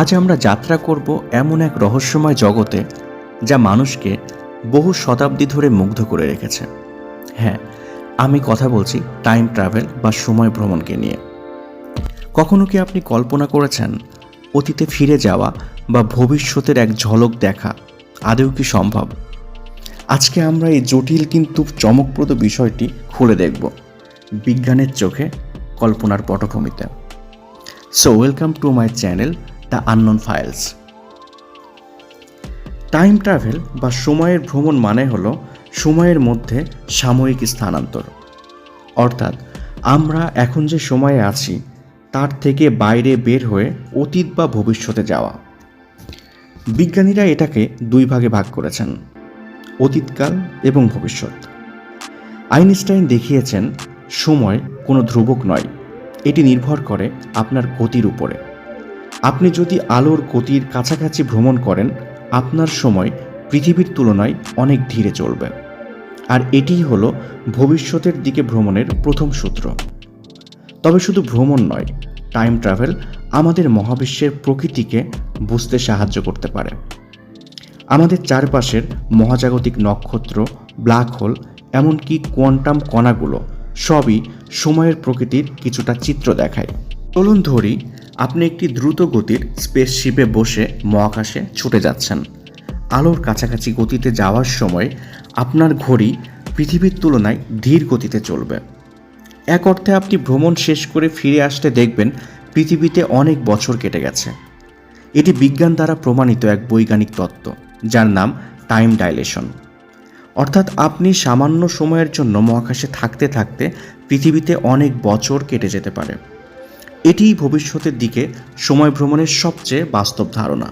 আজ আমরা যাত্রা করব এমন এক রহস্যময় জগতে যা মানুষকে বহু শতাব্দী ধরে মুগ্ধ করে রেখেছে। হ্যাঁ আমি কথা বলছি টাইম ট্রাভেল বা সময় ভ্রমণকে নিয়ে। কখনো কি আপনি কল্পনা করেছেন অতীতে ফিরে যাওয়া বা ভবিষ্যতের এক ঝলক দেখা আদৌ কি সম্ভব? আজকে আমরা এই জটিল কিন্তু চমকপ্রদ বিষয়টি খুলে দেখব বিজ্ঞানের চোখে কল্পনার পটভূমিতে। So welcome to my channel the unknown files. Time travel বা সময়ের ভ্রমণ মানে হল সময়ের মধ্যে সাময়িক স্থানান্তর। অর্থাৎ আমরা এখন যে সময়ে আছি, তার থেকে বাইরে বের হয়ে অতীত বা ভবিষ্যতে যাওয়া। বিজ্ঞানীরা এটাকে দুই ভাগে ভাগ করেছেন, অতীতকাল এবং ভবিষ্যৎ। আইনস্টাইন দেখিয়েছেন, সময় কোনো ধ্রুবক নয়, এটি নির্ভর করে আপনার গতির উপরে। আপনি যদি আলোর গতির কাছাকাছি ভ্রমণ করেন, আপনার সময় পৃথিবীর তুলনায় অনেক ধীরে চলবে। আর এটিই হলো ভবিষ্যতের দিকে ভ্রমণের প্রথম সূত্র। তবে শুধু ভ্রমণ নয় টাইম ট্রাভেল আমাদের মহাবিশ্বের প্রকৃতিকে বুঝতে সাহায্য করতে পারে। আমাদের চারপাশের মহাজাগতিক নক্ষত্র ব্ল্যাক হোল এমনকি কোয়ান্টাম কণাগুলো সবই সময়ের প্রকৃতির কিছুটা চিত্র দেখায়। চলুন ধরি আপনি একটি দ্রুত গতির স্পেসশিপে বসে মহাকাশে ছুটে যাচ্ছেন। আলোর কাছাকাছি গতিতে যাওয়ার সময় আপনার ঘড়ি পৃথিবীর তুলনায় ধীর গতিতে চলবে। এক অর্থে আপনি ভ্রমণ শেষ করে ফিরে আসতে দেখবেন পৃথিবীতে অনেক বছর কেটে গেছে। এটি বিজ্ঞান দ্বারা প্রমাণিত এক বৈজ্ঞানিক তত্ত্ব, যার নাম টাইম ডাইলেশন অর্থাৎ আপনি সামান্য সময়ের জন্য মহাকাশে থাকতে থাকতে পৃথিবীতে অনেক বছর কেটে যেতে পারে। এটিই ভবিষ্যতের দিকে সময় ভ্রমণের সবচেয়ে বাস্তব ধারণা।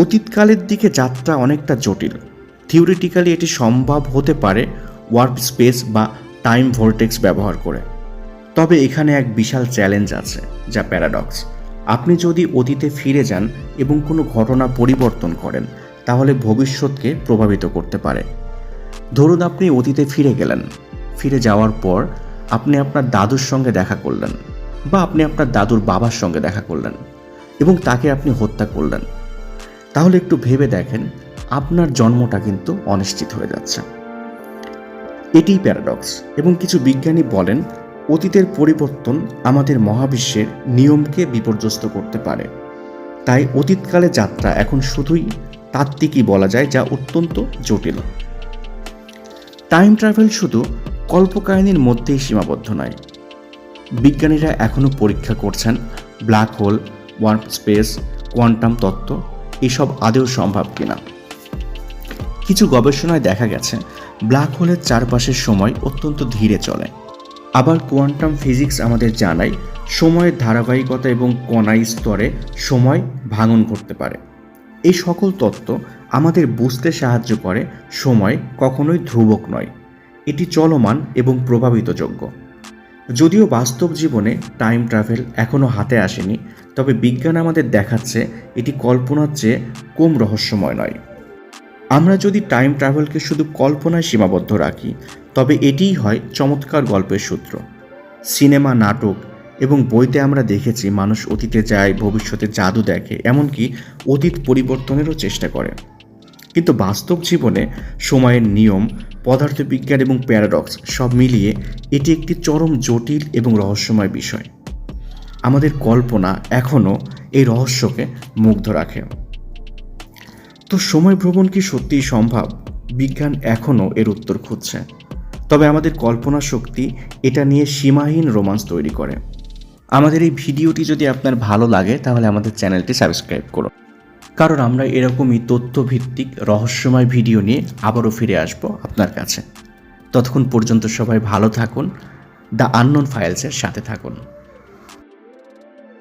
অতীতকালের দিকে যাত্রা অনেকটা জটিল। থিওরিটিক্যালি এটি সম্ভব হতে পারে ওয়ার্প স্পেস বা টাইম ভোল্টেক্স ব্যবহার করে। তবে এখানে এক বিশাল চ্যালেঞ্জ আছে, যা প্যারাডক্স। আপনি যদি অতীতে ফিরে যান এবং কোনো ঘটনা পরিবর্তন করেন, তাহলে ভবিষ্যৎকে প্রভাবিত করতে পারে। ধরুন আপনি অতীতে ফিরে গেলেন। ফিরে যাওয়ার পর আপনি আপনার দাদুর সঙ্গে দেখা করলেন। বা আপনি আপনার দাদুর বাবার সঙ্গে দেখা করলেন এবং তাকে আপনি হত্যা করলেন। তাহলে একটু ভেবে দেখেন, আপনার জন্মটা কিন্তু অনিশ্চিত হয়ে যাচ্ছে। এটিই প্যারাডক্স এবং কিছু বিজ্ঞানী বলেন, অতীতের পরিবর্তন আমাদের মহাবিশ্বের নিয়মকে বিপর্যস্ত করতে পারে। তাই অতীতকালে যাত্রা এখন শুধুই তাত্ত্বিকই বলা যায়, যা অত্যন্ত জটিল। টাইম ট্রাভেল শুধু কল্পকাহিনীর মধ্যেই সীমাবদ্ধ নয় বিজ্ঞানীরা এখনও পরীক্ষা করছেন black hole warp space, quantum তত্ত্ব, এসব আদেও সম্ভব কিনা। কিছু গবেষণায় দেখা গেছে, ব্ল্যাক হোলের চারপাশের সময় অত্যন্ত ধীরে চলে। আবার কোয়ান্টাম ফিজিক্স আমাদের জানায়, সময়ের ধারাবাহিকতা এবং কণাই স্তরে সময় ভাঙন ঘটতে পারে। এই সকল তত্ত্ব আমাদের বুঝতে সাহায্য করে সময় কখনোই ধ্রুবক নয়। এটি চলমান এবং প্রভাবিতযোগ্য। যদিও বাস্তব জীবনে টাইম ট্রাভেল এখনও হাতে আসেনি, তবে বিজ্ঞান আমাদের দেখাচ্ছে এটি কল্পনার চেয়ে কম রহস্যময় নয়। আমরা যদি টাইম ট্রাভেলকে শুধু কল্পনায় সীমাবদ্ধ রাখি, তবে এটিই হয় চমৎকার গল্পের সূত্র। সিনেমা, নাটক এবং বইতে আমরা দেখেছি মানুষ অতীতে যায়, ভবিষ্যতে জাদু দেখে, এমনকি অতীত পরিবর্তনেরও চেষ্টা করে। কিন্তু বাস্তব জীবনে সময়ের নিয়ম, পদার্থবিজ্ঞান এবং প্যারাডক্স সব মিলিয়ে এটি একটি চরম জটিল এবং রহস্যময় বিষয়। আমাদের কল্পনা এখনও এই রহস্যকে মুগ্ধ রাখে। তো সময় ভ্রমণ কি সত্যিই সম্ভব? বিজ্ঞান এখনও এর উত্তর খুঁজছে। তবে আমাদের কল্পনা শক্তি এটা নিয়ে সীমাহীন রোমান্স তৈরি করে। আমাদের এই ভিডিওটি যদি আপনার ভালো লাগে, তাহলে আমাদের চ্যানেলটি সাবস্ক্রাইব করুন। কারণ আমরা এরকমই তথ্যভিত্তিক রহস্যময় ভিডিও নিয়ে আবারও ফিরে আসব আপনার কাছে। ততক্ষণ পর্যন্ত সবাই ভালো থাকুন, দ্য আননোন ফাইলসের সাথে থাকুন।